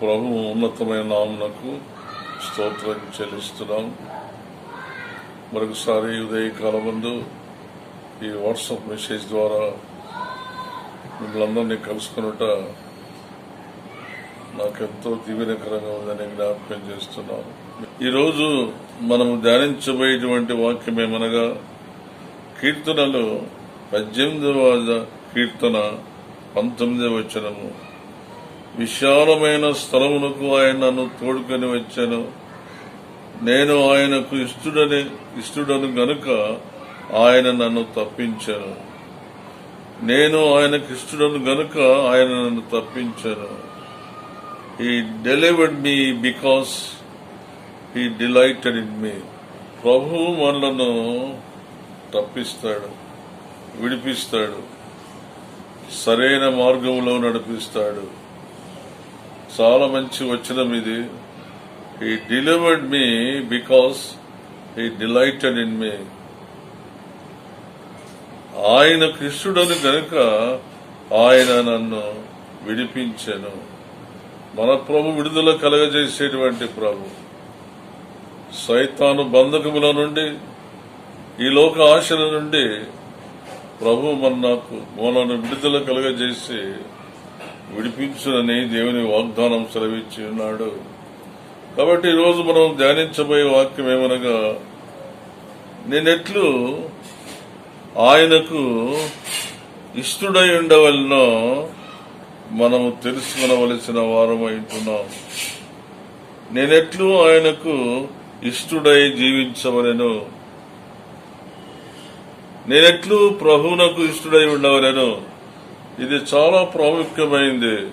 ప్రభు ఉన్నతమైన నామునకు స్తోత్రం చెల్లిస్తున్నాం. మరొకసారి ఉదయకాలం ముందు ఈ వాట్సాప్ మెసేజ్ ద్వారా మిమ్మల్ని కలుసుకున్నట నాకెంతో దీవెనకరంగా ఉందని జ్ఞాపకం చేస్తున్నాను. ఈరోజు మనం ధ్యానించబోయేటువంటి వాక్యం ఏమనగా కీర్తనలు పద్దెనిమిదవ కీర్తన పంతొమ్మిదవ వచనము. విశాలమైన స్థలమునకు ఆయన నన్ను తోడుకొని వచ్చాను. నేను ఆయనకు ఇష్టడని ఇష్టడను గనుక ఆయన నన్ను తప్పించాను నేను ఆయనకు ఇష్టడను గనుక ఆయన నన్ను తప్పించాను he delivered me because he delighted in me ప్రభు మనలను తప్పిస్తాడు విడిపిస్తాడు సరైన మార్గంలో నడిపిస్తాడు. చాలా మంచి వచనం ఇది he delivered me because he delighted in me ఆయన కృష్ణుడని గనుక ఆయన నన్ను విడిపించాను. మన ప్రభు విడుదల కలగజేసేటువంటి ప్రభు. సైతాను బంధకముల నుండి ఈ లోక ఆశల నుండి ప్రభు మన నాకు మనను విడుదల కలగజేసి విడిపించునని దేవుని వాగ్దానం సెలవిచ్చి ఉన్నాడు కాబట్టి ఈరోజు మనం ధ్యానించబోయే వాక్యం ఏమనగా నేనెట్లు ఆయనకు ఇష్టడై ఉండవలనో మనము తెలుసుకునవలసిన వారం ఉంటున్నాం నేనెట్లు ఆయనకు ఇష్టడై జీవించవలెను. నేనెట్లు ప్రభువునకు ఇష్టడై ఉండవలను. ఇది చాలా ప్రాముఖ్యమైంది.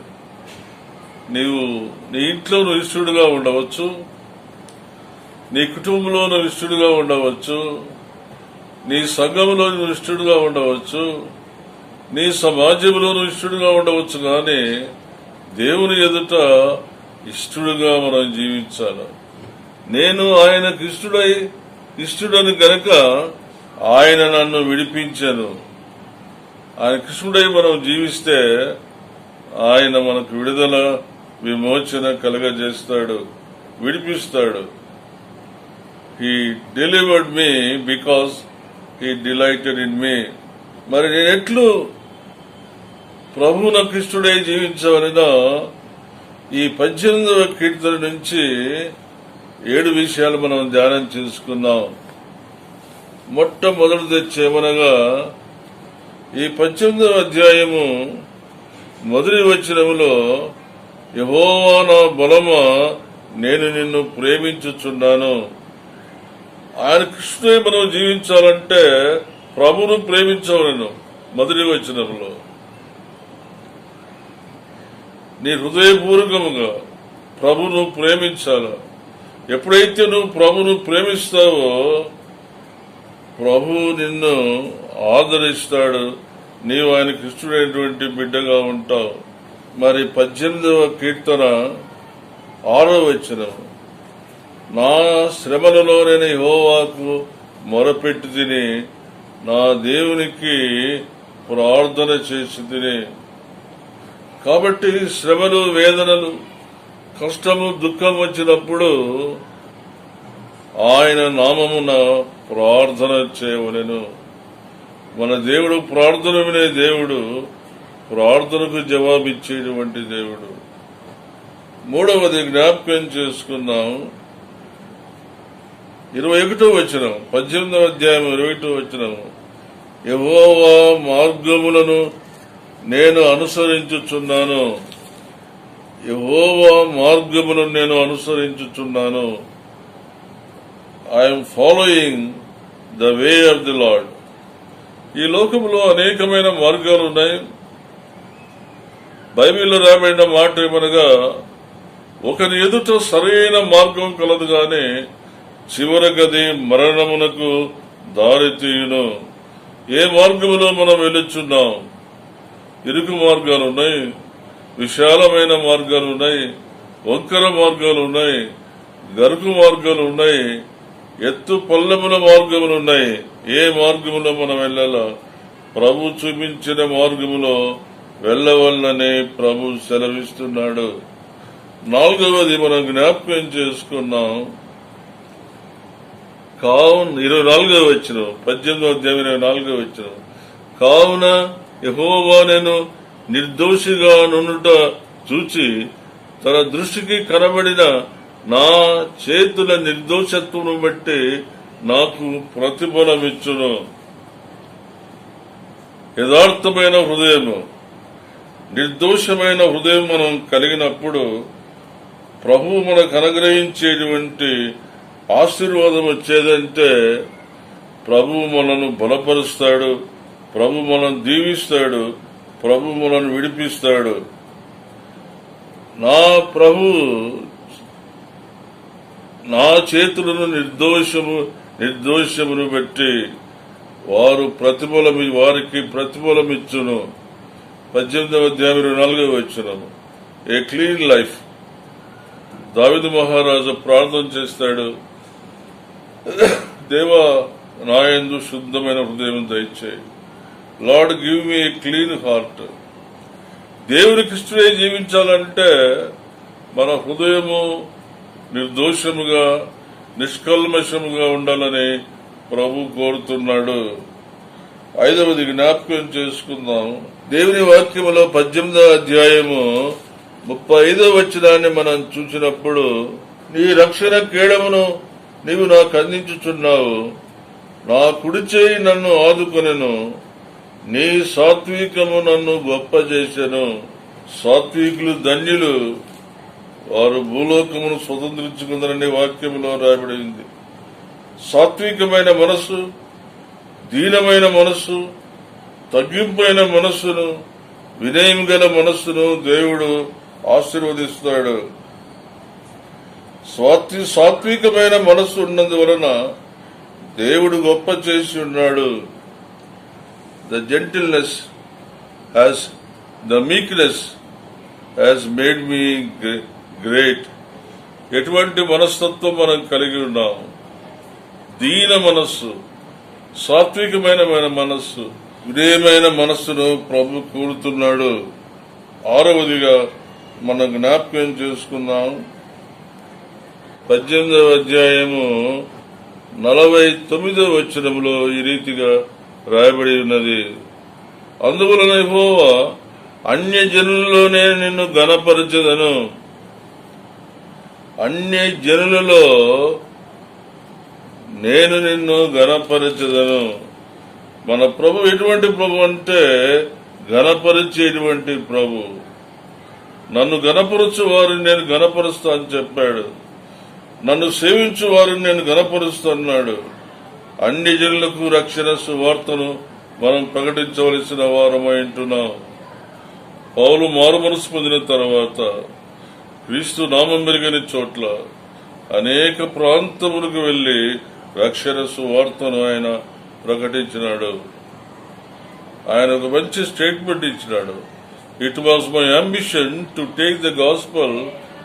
నీవు నీ ఇంట్లో నువ్వు ఇష్టడుగా ఉండవచ్చు. నీ కుటుంబంలో నువ్వు ఇష్టడుగా ఉండవచ్చు. నీ సంఘంలో నువ్వు ఇష్టడుగా ఉండవచ్చు. నీ సమాజంలో నువ్వు ఇష్టడుగా ఉండవచ్చు కానీ దేవుని ఎదుట ఇష్టడుగా మనం జీవించాలి. నేను ఆయనకు ఇష్టడై ఇష్టడని గనక ఆయన నన్ను విడిపించాను. ఆయన కృష్ణుడై మనం జీవిస్తే ఆయన మనకు విడుదల విమోచన కలగజేస్తాడు విడిపిస్తాడు. He delivered me because he delighted in me మరి నేను ఎట్లు ప్రభువున కృష్ణుడై జీవించవలన ఈ పద్దెనిమిదవ కీర్తన నుంచి ఏడు విషయాలు మనం ధ్యానం చేసుకున్నాం. మొట్టమొదటిది తెచ్చేమనగా ఈ పద్దెనిమిదవ అధ్యాయము మొదటి వచ్చినములో యహోవాన బలమ నేను నిన్ను ప్రేమించుచున్నాను. ఆయన కృష్ణుడే మనం జీవించాలంటే ప్రభును ప్రేమించవలను మొదటి వచ్చినములో నీ హృదయపూర్వకముగా ప్రభును ప్రేమించాల? ఎప్పుడైతే నువ్వు ప్రభును ప్రేమిస్తావో ప్రభు నిన్ను ఆదరిస్తాడు. నీవు ఆయన కృష్ణుడైనటువంటి బిడ్డగా ఉంటావు. మరి పద్దెనిమిదవ కీర్తన ఆరో వచ్చిన నా శ్రమలలో నేను మొరపెట్టి తిని నా దేవునికి ప్రార్థన చేసి తిని. కాబట్టి శ్రమలు వేదనలు కష్టము దుఃఖం వచ్చినప్పుడు ఆయన నామమున ప్రార్థన చేయవలెను. మన దేవుడు ప్రార్థన వినే దేవుడు ప్రార్థనకు జవాబిచ్చేటువంటి దేవుడు. మూడవది జ్ఞాపకం చేసుకున్నాం. ఇరవై ఒకటో వచ్చినం పద్దెనిమిదవ అధ్యాయం ఇరవై ఒకటో వచ్చినం మార్గములను నేను అనుసరించుచున్నాను. ఎవోవా మార్గములను నేను అనుసరించుచున్నాను. I'm following the way of the lord ఈ లోకంలో అనేకమైన మార్గాలు ఉన్నాయి. బైబిల్లో రాబడిన మాట ఏమనగా ఒకరి ఎదుట సరైన మార్గం కలదు గాని చివర గది మరణమునకు దారితీయును ఏ మార్గంలో మనం వెళ్ళుచున్నాం? ఇరుకు మార్గాలు ఉన్నాయి విశాలమైన మార్గాలు ఉన్నాయి వంకర మార్గాలు ఉన్నాయి గరుకు మార్గాలు ఉన్నాయి ఎత్తు పల్లెముల మార్గములు ఉన్నాయి ఏ మార్గములో మనం వెళ్ళాలో ప్రభు చూపించిన మార్గములో వెళ్ళవల్లనే ప్రభు సెలవిస్తున్నాడు. నాలుగవది మనం జ్ఞాపకం చేసుకున్నాం. కావున ఇరవై నాలుగో వచ్చిన పద్దెనిమిదో అధ్యాయం ఇరవై నాలుగో వచ్చిన కావున యహోవా నేను నిర్దోషిగా నుండుట చూచి తన దృష్టికి కనబడిన నా చేతుల నిర్దోషత్వం బట్టి నాకు ప్రతిఫలమిచ్చును. యథార్థమైన హృదయము నిర్దోషమైన హృదయం మనం కలిగినప్పుడు ప్రభు మనకు అనుగ్రహించేటువంటి ఆశీర్వాదం వచ్చేదంటే ప్రభు మనను బలపరుస్తాడు ప్రభు మనను దీవిస్తాడు ప్రభు మనను విడిపిస్తాడు. నా ప్రభు నా చేతులను నిర్దోషము నిర్దోషమును బట్టి వారు ప్రతిఫలమి వారికి ప్రతిఫలమిచ్చును. పద్దెనిమిదవ అధ్యాయం ఇరవై నాలుగవ వచ్చినము ఏ క్లీన్ లైఫ్ దావిదు మహారాజు ప్రార్థన చేస్తాడు. దేవా నాయందు శుద్ధమైన హృదయం దయచేయి. Lord give me a clean heart. దేవుని కృష్ణుడే జీవించాలంటే మన హృదయము నిర్దోషముగా నిష్కల్మషముగా ఉండాలని ప్రభు కోరుతున్నాడు. ఐదవది జ్ఞాపకం చేసుకుందాం. దేవుని వాక్యములో పద్దెనిమిదవ అధ్యాయము ముప్పై ఐదవ వచ్చినాన్ని మనం చూసినప్పుడు నీ రక్షణ కేడమును నీవు నాకు అందించుచున్నావు. నా కుడి చేయి నన్ను ఆదుకొనెను. నీ సాత్వికము నన్ను గొప్ప చేశాను సాత్వికులు ధన్యులు వారు భూలోకమును స్వతంత్రించుకుందరనే వాక్యములో రాయబడింది. సాత్వికమైన మనస్సు దీనమైన మనస్సు తగ్గింపైన మనస్సును వినయం గల మనస్సును దేవుడు ఆశీర్వదిస్తాడు స్వాత్వి సాత్వికమైన మనస్సు ఉన్నందువలన దేవుడు గొప్ప చేసి ఉన్నాడు. The gentleness has the meekness has made me great. ఎటువంటి మనస్తత్వం మనం కలిగి ఉన్నాము దీన మనస్సు సాత్వికమైన మనస్సు విధేయమైన మనస్సును ప్రభు కోరుతున్నాడు ఆరవదిగా మనం జ్ఞాపకం చేసుకున్నాం పద్దెనిమిదవ అధ్యాయము నలభై తొమ్మిదవ వచ్చినములో ఈ రీతిగా రాయబడి ఉన్నది. అందువలన అన్య జనుల్లోనే నిన్ను గణపరచదను అన్ని జనులలో నేను నిన్ను ఘనపరచదను మన ప్రభు ఎటువంటి ప్రభు అంటే ఘనపరిచేటువంటి ప్రభు. నన్ను గణపరచు వారిని నేను గణపరుస్తా అని చెప్పాడు. నన్ను సేవించు వారిని నేను గణపరుస్తున్నాడు అన్ని జనులకు రక్షణ సువార్తను మనం ప్రకటించవలసిన వారమై ఉంటున్నాం. పౌలు మారుమనసు పొందిన తర్వాత క్రీస్తు నామం మెరుగని చోట్ల అనేక ప్రాంతములకు వెళ్ళి రక్షణ సువార్తను ఆయన ప్రకటించినాడు. ఆయన ఒక మంచి స్టేట్మెంట్ ఇచ్చినాడు. It was my ambition to take the gospel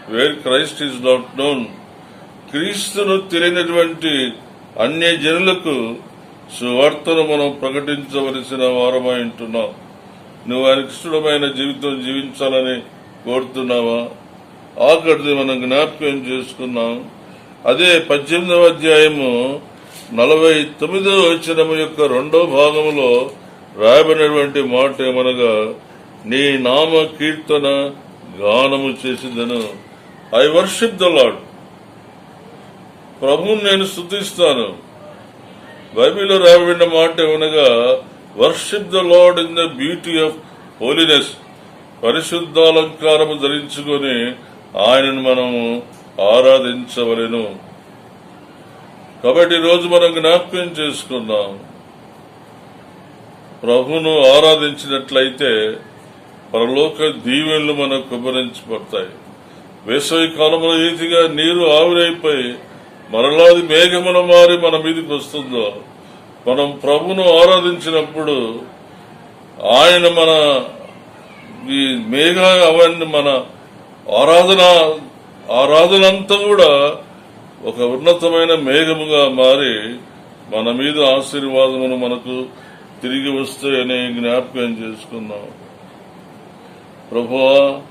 where Christ is not known క్రీస్తును తెలియనటువంటి అన్య జనులకు సువార్తను మనం ప్రకటించవలసిన వారమై ఉంటున్నాం. నువ్వు ఆయన ఇష్టమైన జీవితం జీవించాలని కోరుతున్నావా? ఆకటిది మనం జ్ఞాపకం చేసుకున్నాం. అదే పద్దెనిమిదవ అధ్యాయము నలభై తొమ్మిదవ వచనము యొక్క రెండో భాగములో రాయబడినటువంటి మాట ఏమనగా నీ నామ కీర్తన గానము చేసిందను. ఐ వర్షిప్ ద లాడ్ ప్రభువుని నేను స్థుతిస్తాను బైబిల్లో రాయబడిన మాట ఏమనగా worship the lord in the beauty of holiness పరిశుద్ధాలంకారము ధరించుకొని ఆయనను మనము ఆరాధించవలెను. కాబట్టి ఈరోజు రోజు మనం జ్ఞాపకం చేసుకుందాం. ప్రభును ఆరాధించినట్లయితే పరలోక దీవెనలు మనకు కుమరించబడతాయి వేసవి కాలంలో రీతిగా నీరు ఆవిరైపోయి మరలాది మేఘమున మారి మన మీదకి వస్తుందో మనం ప్రభును ఆరాధించినప్పుడు ఆయన మన ఈ మేఘ అవన్నీ మన ఆరాధన ఆరాధన అంతా కూడా ఒక ఉన్నతమైన మేఘముగా మారి మన మీద ఆశీర్వాదమును మనకు తిరిగి వస్తాయని జ్ఞాపకం చేసుకున్నాం. ప్రభువా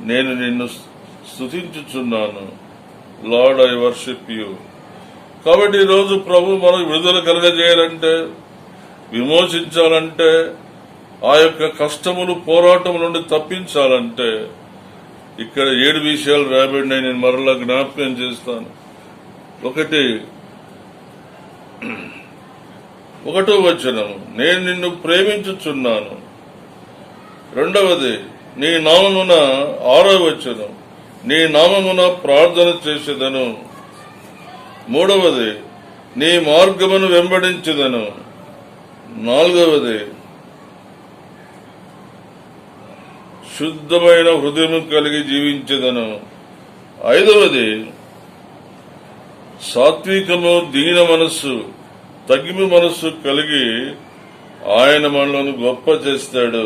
నేను నిన్ను స్తుతించుచున్నాను. లార్డ్ ఐ వర్షిప్ యూ కాబట్టి ఈరోజు ప్రభు మనకు విడుదల కలగజేయాలంటే విమోచించాలంటే ఆ యొక్క కష్టములు పోరాటం నుండి తప్పించాలంటే ఇక్కడ ఏడు విషయాలు రాబడినాయి నేను మరలా జ్ఞాపకం చేస్తాను. ఒకటి ఒకటో వచనము నేను నిన్ను ప్రేమించుచున్నాను. రెండవది నీ నామమున ఆరో వచనం నీ నామమున ప్రార్థన చేసేదను. మూడవది నీ మార్గమును వెంబడించదను. నాలుగవది శుద్ధమైన హృదయం కలిగి జీవించదను. ఐదవది సాత్వికము దీన మనస్సు తగ్గిమి మనస్సు కలిగి ఆయన మనలను గొప్ప చేస్తాడు.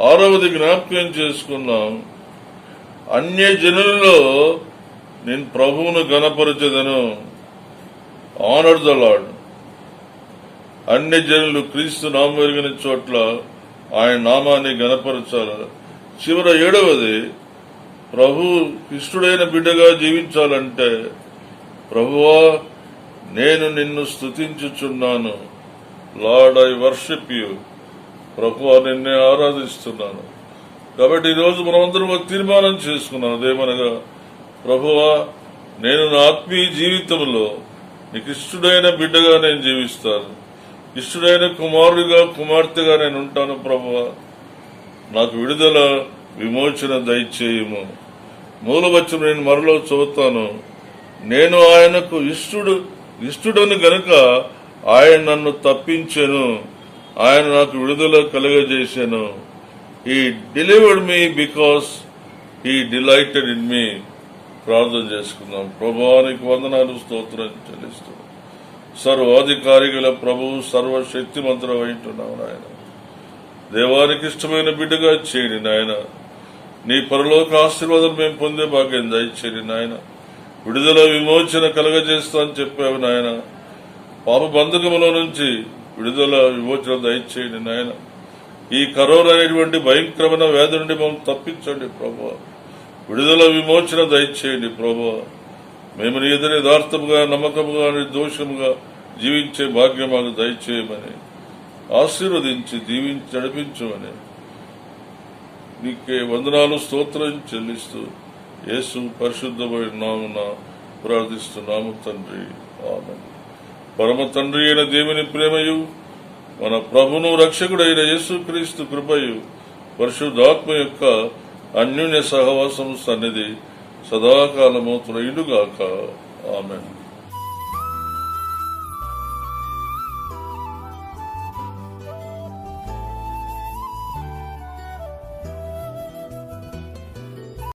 ఆరవది జ్ఞాపకం చేసుకున్నాం అన్య జనులలో నేను ప్రభువును గణపరచదను ఆనర్ ద లాడ్ అన్ని జనులు క్రీస్తు నామెరిగిన చోట్ల ఆయన నామాన్ని గణపరచాలి చివర ఏడవది ప్రభు ఇష్టుడైన బిడ్డగా జీవించాలంటే ప్రభువా నేను నిన్ను స్తుతించుచున్నాను. లార్డ్ ఐ వర్షిప్ యూ ప్రభువా నిన్నే ఆరాధిస్తున్నాను. కాబట్టి ఈరోజు మనమందరం ఒక తీర్మానం చేసుకున్నాం. అదేమనగా ప్రభువా నేను నా ఆత్మీయ జీవితంలో నీకు ఇష్టడైన బిడ్డగా నేను జీవిస్తాను. ఇష్టడైన కుమారుడిగా కుమార్తెగా నేను ఉంటాను ప్రభువా. నాకు విడుదల విమోచన దయచేయము. మూలవచ్చం నేను మరలో చదువుతాను. నేను ఆయనకు ఇష్టుడు ఇష్టుడను గనుక ఆయన నన్ను తప్పించెను. ఆయన నాకు విడుదల కలుగజేశాను he delivered me because he delighted in me ప్రార్థన చేసుకుందాం. ప్రభావానికి వందనాలు స్తోత్రం చెల్లిస్తూ సర్వాధికారిగల ప్రభువు సర్వశక్తిమంతుడు అయింటున్నాం ఆయన దేవానికి ఇష్టమైన బిడ్డగా చేయండి నాయన. నీ పరలోక ఆశీర్వాదం మేము పొందే భాగ్యం దయచేయండి నాయన. విడుదల విమోచన కలగజేస్తా అని చెప్పావు నాయన. పాప బంధకములో నుంచి విడుదల విమోచన దయచేయండి నాయన. ఈ కరోనా అనేటువంటి భయంకరమైన వ్యాధి నుండి మమ్మల్ని తప్పించండి ప్రభా విడుదల విమోచన దయచేయండి ప్రభా మేము నీ ఎదురు యథార్థముగా నమ్మకముగా నిర్దోషముగా జీవించే భాగ్యం మాకు దయచేయమని ఆశీర్వదించి దీవించి నడిపించమని నీకే వందనాలు స్తోత్రం చెల్లిస్తూ యేసు పరిశుద్ధమైన నామున ప్రార్థిస్తున్నాము తండ్రి. ఆమె పరమ తండ్రి అయిన దేవుని ప్రేమయు మన ప్రభును రక్షకుడైన యేసుక్రీస్తు కృపయు పరిశుద్ధాత్మ యొక్క అన్యోన్య సహవాసం సన్నిధి సదాకాలము త్రయుడుగాక ఆమెను.